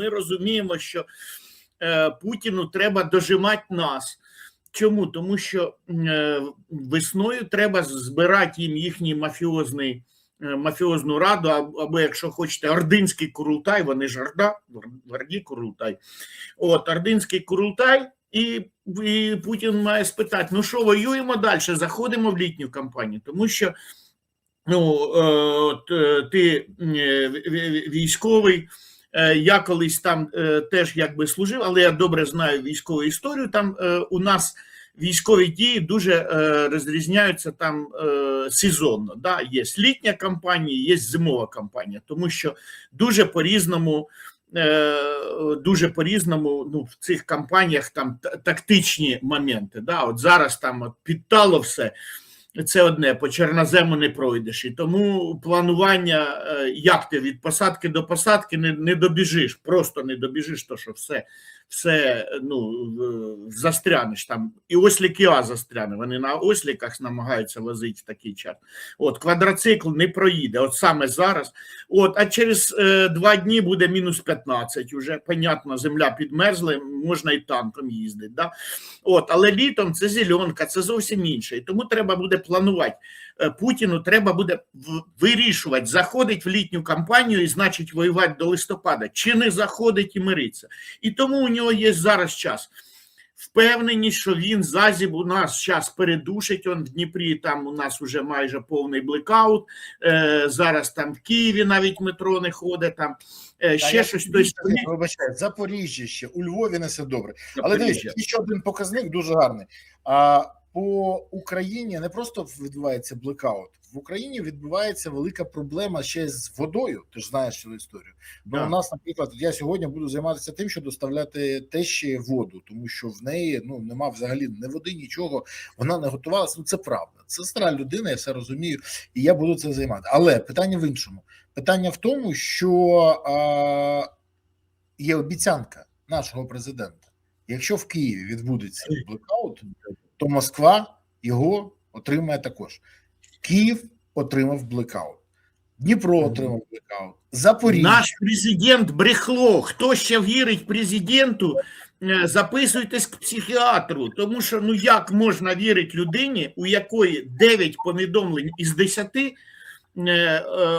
Ми розуміємо, що е, Путіну треба дожимати нас. Чому? Тому що е, весною треба збирати їм їхній мафіозний е, мафіозну раду, або, якщо хочете, ординський курултай, вони ж орда, Орді курултай. От, ординський курултай, і, і Путін має спитати: ну що, воюємо далі, заходимо в літню кампанію, тому що ну, е, от, е, ти військовий. Е, Я колись там е, теж якби служив, але я добре знаю військову історію. Там е, у нас військові дії дуже розрізняються там сезонно. Да? Є літня кампанія, є зимова кампанія, тому що дуже по-різному. е, Дуже по-різному ну, в цих кампаніях там тактичні моменти. Да? От зараз там підтало все, це одне, по чорнозему не пройдеш. І тому планування, е, як ти від посадки до посадки не, не добіжиш, просто не добіжиш, то що все, все ну, застрянеш там. І ослік Іа застряне. Вони на осліках намагаються возити в такий час. От квадроцикл не проїде. От саме зараз. От, а через е, два дні буде мінус 15 Уже понятно, земля підмерзла, можна і танком їздити. Да? От, але літом це зеленка, це зовсім інше. І тому треба буде планувати. Е, Путіну треба буде вирішувати, заходить в літню кампанію і значить воювати до листопада, чи не заходить і мириться. І тому у нього є зараз час. Впевнені, що він зазіб у нас час передушить. Он в Дніпрі там у нас вже майже повний блекаут. Е, зараз там в Києві навіть метро не ходить. Там е, ще я щось. Запоріжжя, Тобто, Вибачаю, Запоріжжя ще, у Львові не все добре. Але дивіться, ще один показник дуже гарний. А по Україні не просто відбувається блекаут, в Україні відбувається велика проблема ще з водою. Ти ж знаєш цю історію. Ну, Да. у нас, наприклад, я сьогодні буду займатися тим, що доставляти тещі воду, тому що в неї ну нема взагалі ні води, нічого. Вона не готувалася. Ну це правда. Це стара людина, я все розумію, і я буду цим займати. Але питання в іншому. Питання в тому, що а, є обіцянка нашого президента. Якщо в Києві відбудеться блекаут, то Москва його отримає також. Київ отримав блекаут, Дніпро отримав блекаут, Запоріжжя. Наш президент брехло. Хто ще вірить президенту, е, записуйтесь к психіатру. Тому що ну як можна вірити людині, у якої 9 повідомлень із 10 е, е,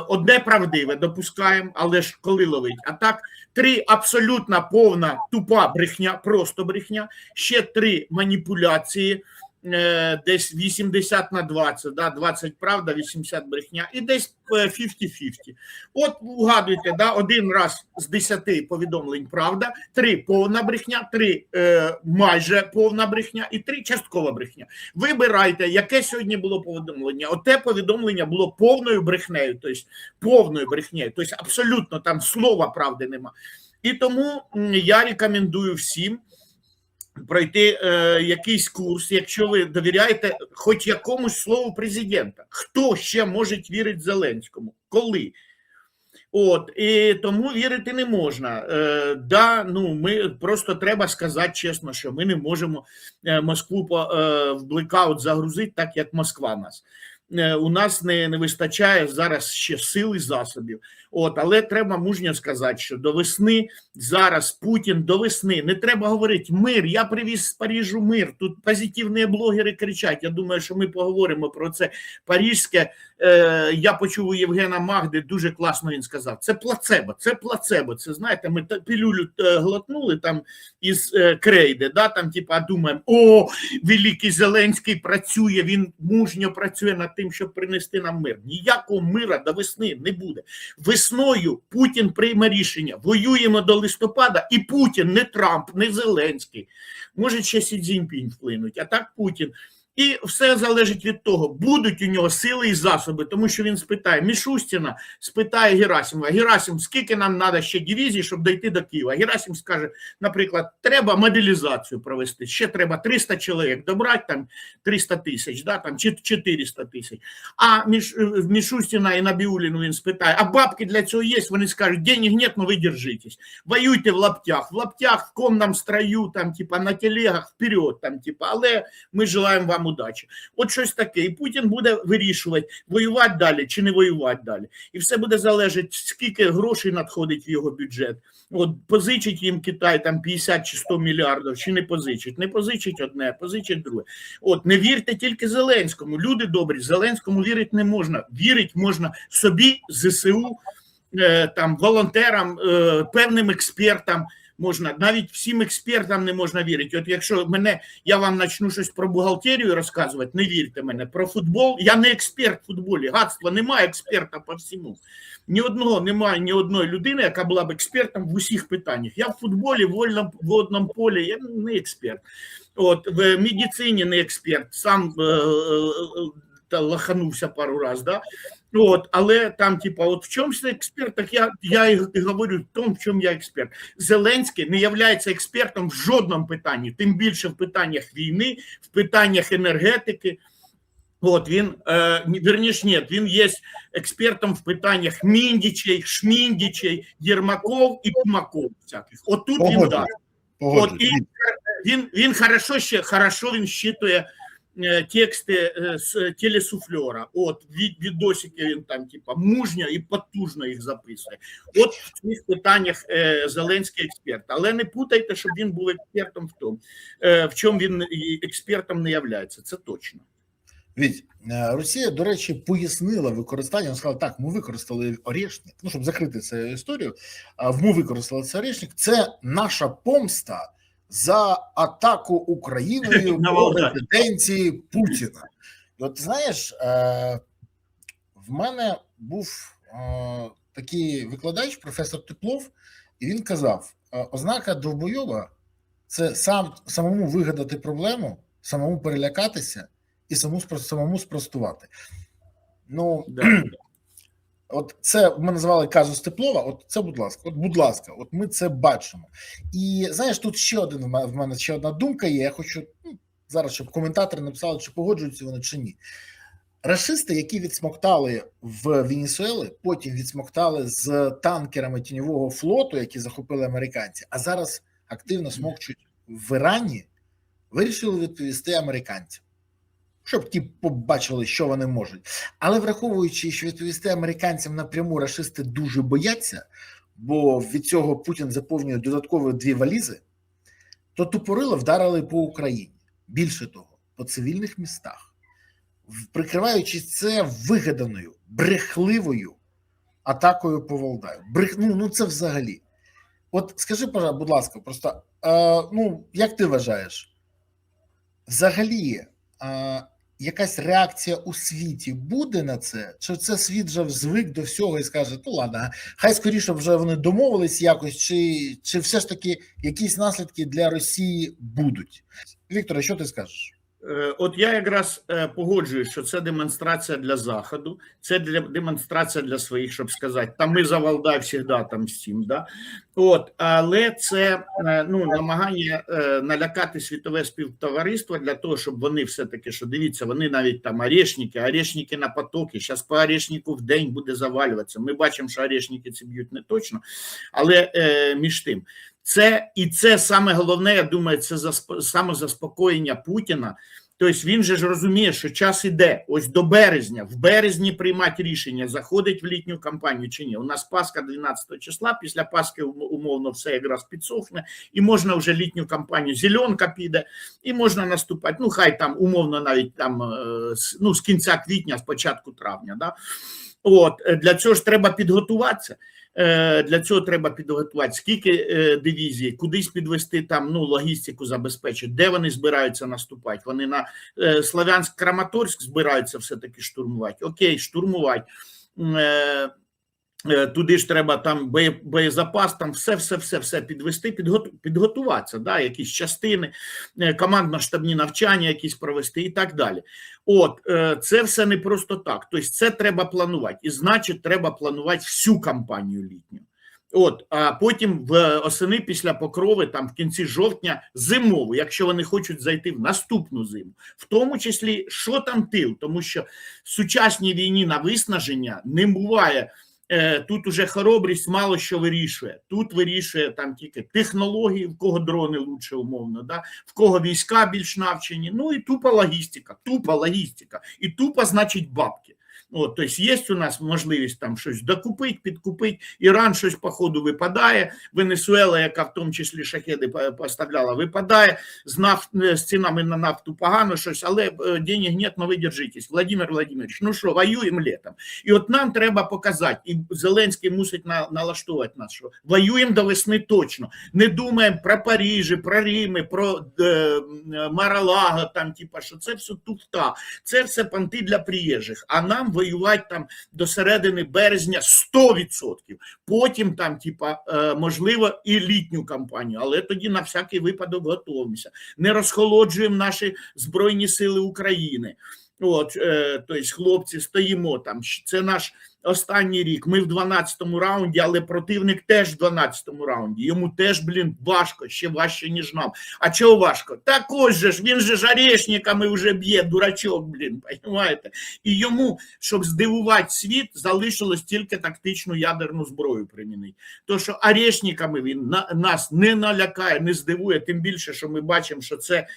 одне правдиве допускаємо, але ж коли ловить. А так, три абсолютно повна тупа брехня, просто брехня, ще три маніпуляції. Е, Десь 80 на 20, да, 20 правда, 80 брехня, і десь е, 50-50. От угадуйте, да, один раз з 10 повідомлень правда, три повна брехня, три е, майже повна брехня і три часткова брехня. Вибирайте, яке сьогодні було повідомлення. Оте повідомлення було повною брехнею, тобто повною брехнею, тобто абсолютно там слова правди нема. І тому я рекомендую всім пройти е, якийсь курс, якщо ви довіряєте хоч якомусь слову президента. Хто ще може вірити Зеленському? Коли? От і тому вірити не можна. Е, да, ну ми просто треба сказати чесно, що ми не можемо е, Москву по, е, в блекаут загрузити, так як Москва нас. Е, у нас не, не вистачає зараз ще сил і засобів. От, але треба мужньо сказати, що до весни зараз Путін до весни не треба говорити мир. Я привіз з Парижу мир. Тут позитивні блогери кричать. Я думаю, що ми поговоримо про це. Парижське е, я почув у Євгена Магди. Дуже класно він сказав. Це плацебо, це плацебо. Це знаєте, ми пілюлю е, глотнули там із е, крейди. Да, там, типа, думаємо, о, великий Зеленський працює. Він мужньо працює над тим, щоб принести нам мир. Ніякого мира до весни не буде. Весною Путін прийме рішення. Воюємо до листопада, і Путін, не Трамп, не Зеленський. Може, ще Сі Цзіньпінь вплинуть, а так Путін. І все залежить від того, будуть у нього сили і засоби, тому що він спитає Мішустіна, спитає Герасимова, Герасим, скільки нам треба ще дивізій, щоб дійти до Києва? Герасим скаже, наприклад, треба мобілізацію провести, ще треба 300 чоловік добрати, там 300 тисяч, да, там, чи 400 тисяч. А між, в Мішустіна і Набіуліну він спитає, а бабки для цього є? Вони скажуть, денег нет, но ви держитесь. Воюйте в лаптях, в лаптях, в конном строю, там, типа, на телегах, вперед, там, типа, але ми желаємо вам вам удачі. От щось таке. І Путін буде вирішувати, воювати далі чи не воювати далі. І все буде залежати, скільки грошей надходить в його бюджет. От позичить їм Китай там 50 чи 100 мільярдів, чи не позичить. Не позичить одне, позичить друге. От не вірте тільки Зеленському. Люди добрі, Зеленському вірити не можна. Вірить можна собі, ЗСУ, е, там волонтерам, е, певним експертам. Можна навіть всім експертам не можна вірити. От якщо мене я вам почну щось про бухгалтерію розказувати, не вірте мене. Про футбол я не експерт в футболі. Гадства немає експерта по всьому. Ні одного немає ні одної людини, яка була б експертом в усіх питаннях. Я в футболі, в водному полі, я не експерт. От в медицині не експерт, сам е, е, та лаханувся пару раз, да? От, але там, типа, от в чомусь експерт, так я, я і говорю в тому, в чому я експерт. Зеленський не являється експертом в жодному питанні, тим більше в питаннях війни, в питаннях енергетики. От він е, ні- ні, він є експертом в питаннях Міндічей, Шміндічей, Єрмаков і Тумаков. Всяких. От тут він да. От і він, він хорошо ще хорошо він щитує тексти е, з телесуфльора. От від відосики він там, типа, мужньо і потужно їх записує. От в цих питаннях е, Зеленський експерт. Але не путайте, щоб він був експертом в тому, е, в чому він експертом не являється. Це точно. Від е, Росія, до речі, пояснила використання. Вона сказала, так, ми використали орешник, ну щоб закрити цю історію. а, Ми використали цей орешник. Це наша помста за атаку Україною На по резиденції Путіна. І от знаєш, е, в мене був е, такий викладач, професор Теплов, і він казав: е, ознака довбойоба це сам самому вигадати проблему, самому перелякатися і самому самому спростувати. Ну, Да. От це ми називали казус Теплова. От це, будь ласка, от, будь ласка, от ми це бачимо. І знаєш, тут ще один в мене, ще одна думка є. Я хочу ну, зараз, щоб коментатори написали, чи погоджуються вони чи ні. Рашисти, які відсмоктали в Венесуели, потім відсмоктали з танкерами тіньового флоту, які захопили американці, а зараз активно смокчуть в Ірані, вирішили відповісти американцям, щоб ті побачили, що вони можуть. Але враховуючи, що відповісти американцям напряму рашисти дуже бояться, бо від цього Путін заповнює додаткові дві валізи, то тупорило вдарили по Україні. Більше того, по цивільних містах в- прикриваючи це вигаданою, брехливою атакою по Валдаю. Брех... Ну, ну це взагалі. От скажи, будь ласка, просто е, ну як ти вважаєш, взагалі е, якась реакція у світі буде на це? Чи це світ вже звик до всього і скаже, ну ладно, хай скоріше вже вони домовились якось, чи, чи все ж таки якісь наслідки для Росії будуть? Вікторе, що ти скажеш? Е, От я якраз е, погоджуюсь, що це демонстрація для заходу, це для демонстрація для своїх, щоб сказати, там ми за Валдай завжди там всім. Да? От, але це е, ну намагання налякати світове співтовариство для того, щоб вони все таки, що дивіться, вони навіть там орешники, орешники на потоки. Зараз по орешнику в день буде завалюватися. Ми бачимо, що орешники ці б'ють не точно, але е, між тим. Це і це саме головне, я думаю, це засп- самозаспокоєння Путіна. Тобто він же ж розуміє, що час іде ось до березня, в березні приймати рішення, заходить в літню кампанію чи ні. У нас Пасха 12 числа, після Пасхи умовно все якраз підсохне, і можна вже літню кампанію, зеленка піде, і можна наступати. Ну, хай там умовно навіть там е, ну, з кінця квітня, з початку травня. Да? От е, для цього ж треба підготуватися. Е, Для цього треба підготувати скільки е, дивізій, кудись підвести там ну логістику забезпечити, де вони збираються наступати. Вони на е, Славянськ Краматорськ збираються все таки штурмувати. Окей, штурмувати. Е, Туди ж треба там боє- боєзапас, там все, все, все, все підвести, підготу- підготуватися, да, якісь частини, е, командно-штабні навчання, якісь провести і так далі. От е, це все не просто так. Тобто, це треба планувати, і значить, треба планувати всю кампанію літню. От, а потім в осени після покрови, там в кінці жовтня, зимову, якщо вони хочуть зайти в наступну зиму, в тому числі, що там тил, тому що в сучасній війні на виснаження не буває тут уже хоробрість мало що вирішує. Тут вирішує там тільки технології, в кого дрони лучше умовно, да? в кого війська більш навчені. Ну і тупа логістика, тупа логістика. І тупа значить бабки. От, тобто є у нас можливість там щось докупити, підкупити. Іран щось по ходу випадає. Венесуела, яка в тому числі шахеди поставляла, випадає. З, нафт, з цінами на нафту погано щось, але е, денег нет, но ви держитесь. Владимир Владимирович, ну що, воюємо літом. І от нам треба показати, і Зеленський мусить на, налаштовувати нас, що воюємо до весни точно. Не думаємо про Парижі, про Рими, про е, е, Маралага, там, типа, що це все туфта. Це все понти для приїжджих. А нам воювати там до середини березня 100%. Потім там, типа, е, можливо, і літню кампанію, але тоді на всякий випадок готуємося. Не розхолоджуємо наші Збройні Сили України. От, тобто, хлопці, стоїмо там. Це наш останній рік. Ми в 12-му раунді, але противник теж в 12-му раунді. Йому теж, блін, важко, ще важче, ніж нам. А чого важко? Так ось же ж, він же ж орешниками вже б'є, дурачок, блін, понимаєте? І йому, щоб здивувати світ, залишилось тільки тактичну ядерну зброю примінити. То, що орешниками він на, нас не налякає, не здивує, тим більше, що ми бачимо, що це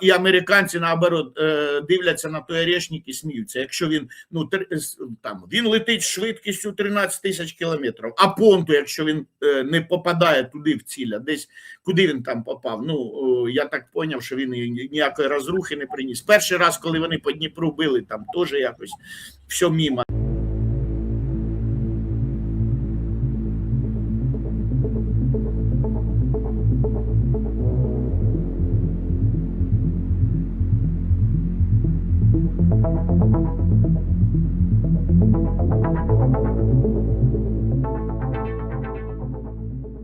і американці наоборот е, дивляться на той орешник і сміються. Якщо він ну тр- там він летить з швидкістю 13 тисяч кілометрів, а понту, якщо він е, не попадає туди в ціля, десь куди він там попав. Ну я так поняв, що він ніякої розрухи не приніс. Перший раз, коли вони по Дніпру били, там теж якось все мімо.